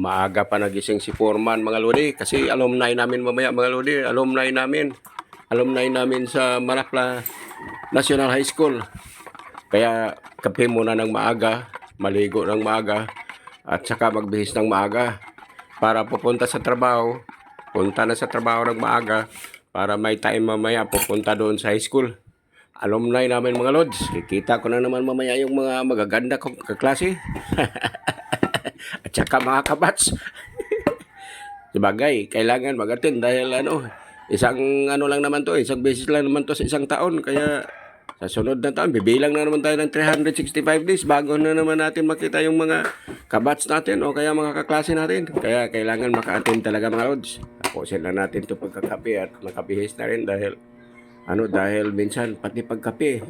Maaga pa nagising si Foreman mga lodi kasi alumni namin mamaya mga lodi, alumni namin. Alumni namin sa Manapla National High School. Kaya kape muna ng maaga, maligo ng maaga, at saka magbihis ng maaga para pupunta sa trabaho. Punta na sa trabaho ng maaga para may time mamaya pupunta doon sa high school. Alumni namin mga lods. Kikita ko na naman mamaya yung mga magaganda kong kaklase. at saka mga kabats. Sabagay, kailangan mag-attend dahil ano, isang ano lang naman to, isang beses lang naman to sa isang taon. Kaya sa sunod na taon, bibilang na naman tayo ng 365 days bago na naman natin makita yung mga kabats natin o kaya mga kaklase natin. Kaya kailangan maka-attend talaga mga lods. Tapusin na natin to pagkakape at makabihis na rin dahil ano dahil minsan pati pagkape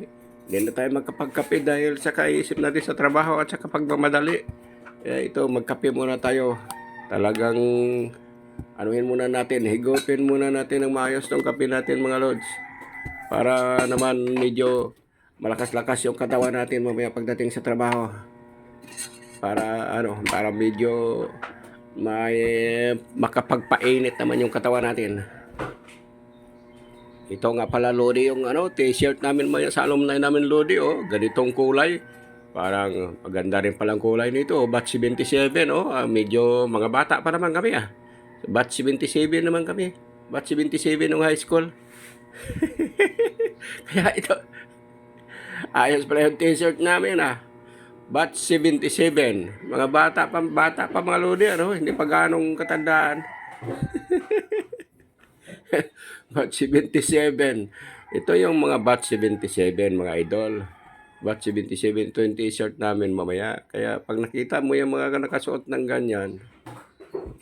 hindi na tayo magkapagkape dahil sa kaisip natin sa trabaho at sa pagmamadali. Kaya ito, magkape muna tayo. Talagang anuhin muna natin, higupin muna natin ng maayos tong kape natin mga lods. Para naman medyo malakas-lakas yung katawan natin mamaya pagdating sa trabaho. Para ano, para medyo may makapagpainit naman yung katawan natin. Ito nga pala Lodi yung ano, t-shirt namin maya sa alumni namin Lodi oh, ganitong kulay. Parang maganda rin palang kulay nito, oh, batch 77 oh, ah, medyo mga bata pa naman kami ah. Batch 77 naman kami. Batch 77 ng high school. Kaya ito, ayos pala yung t-shirt namin ah. Batch 77. Mga bata pa, bata pa mga Lodi, ano, hindi pa ganong katandaan. batch 77. Ito yung mga batch 77, mga idol. Batch 77, ito yung t-shirt namin mamaya. Kaya pag nakita mo yung mga nakasuot ng ganyan,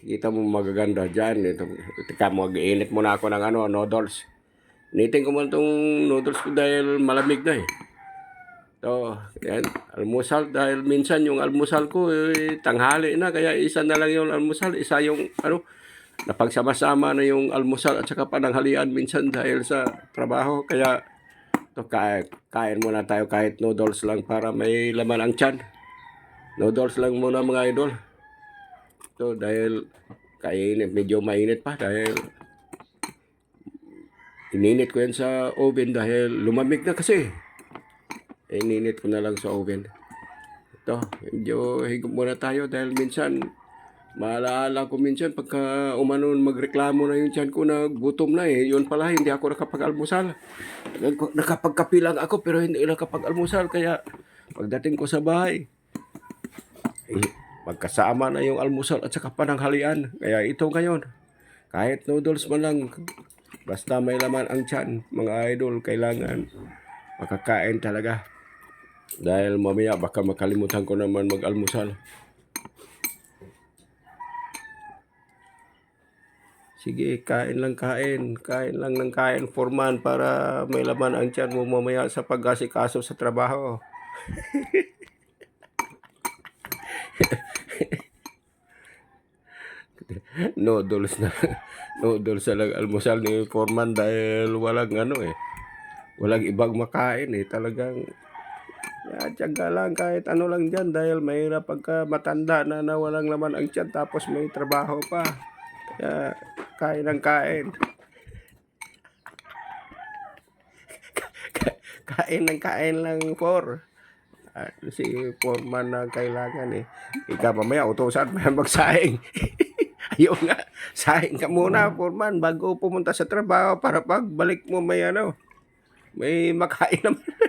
kita mo magaganda dyan. Ito, teka, mag-iinit muna ako ng ano, noodles. Initin ko muna itong noodles ko dahil malamig na eh. Ito, yan, almusal dahil minsan yung almusal ko eh, tanghali na kaya isa na lang yung almusal, isa yung ano, napagsama-sama na yung almusal at saka pananghalian minsan dahil sa trabaho. Kaya to kain, kain muna tayo kahit noodles lang para may laman ang tiyan. Noodles lang muna mga idol. To dahil kainit, medyo mainit pa dahil ininit ko yan sa oven dahil lumamig na kasi. Ininit ko na lang sa oven. Ito, medyo higop muna tayo dahil minsan Maalala ko minsan pagka umanon magreklamo na yung tiyan ko na gutom na eh. Yun pala, hindi ako nakapag-almusal. Nag- Nakapagkapi lang ako pero hindi nakapag-almusal. Kaya pagdating ko sa bahay, eh, magkasama na yung almusal at saka pananghalian. Kaya ito ngayon, kahit noodles man lang, basta may laman ang tiyan, mga idol, kailangan makakain talaga. Dahil mamaya baka makalimutan ko naman mag-almusal. Sige, kain lang kain. Kain lang ng kain, Foreman, para may laman ang tiyan mo mamaya sa pag-asikaso sa trabaho. noodles na noodles na lang almusal ni Foreman dahil walang ano eh. Walang ibang makain eh. Talagang ya, tiyaga lang kahit ano lang dyan dahil mahirap pagka matanda na na walang laman ang tiyan tapos may trabaho pa. Kaya kain ng kain. kain ng kain lang for. Ah, si Foreman na kailangan eh. Ikaw mamaya utusan yan magsaing. Ayun nga, saing ka muna Foreman bago pumunta sa trabaho para pagbalik mo may ano, may makain naman.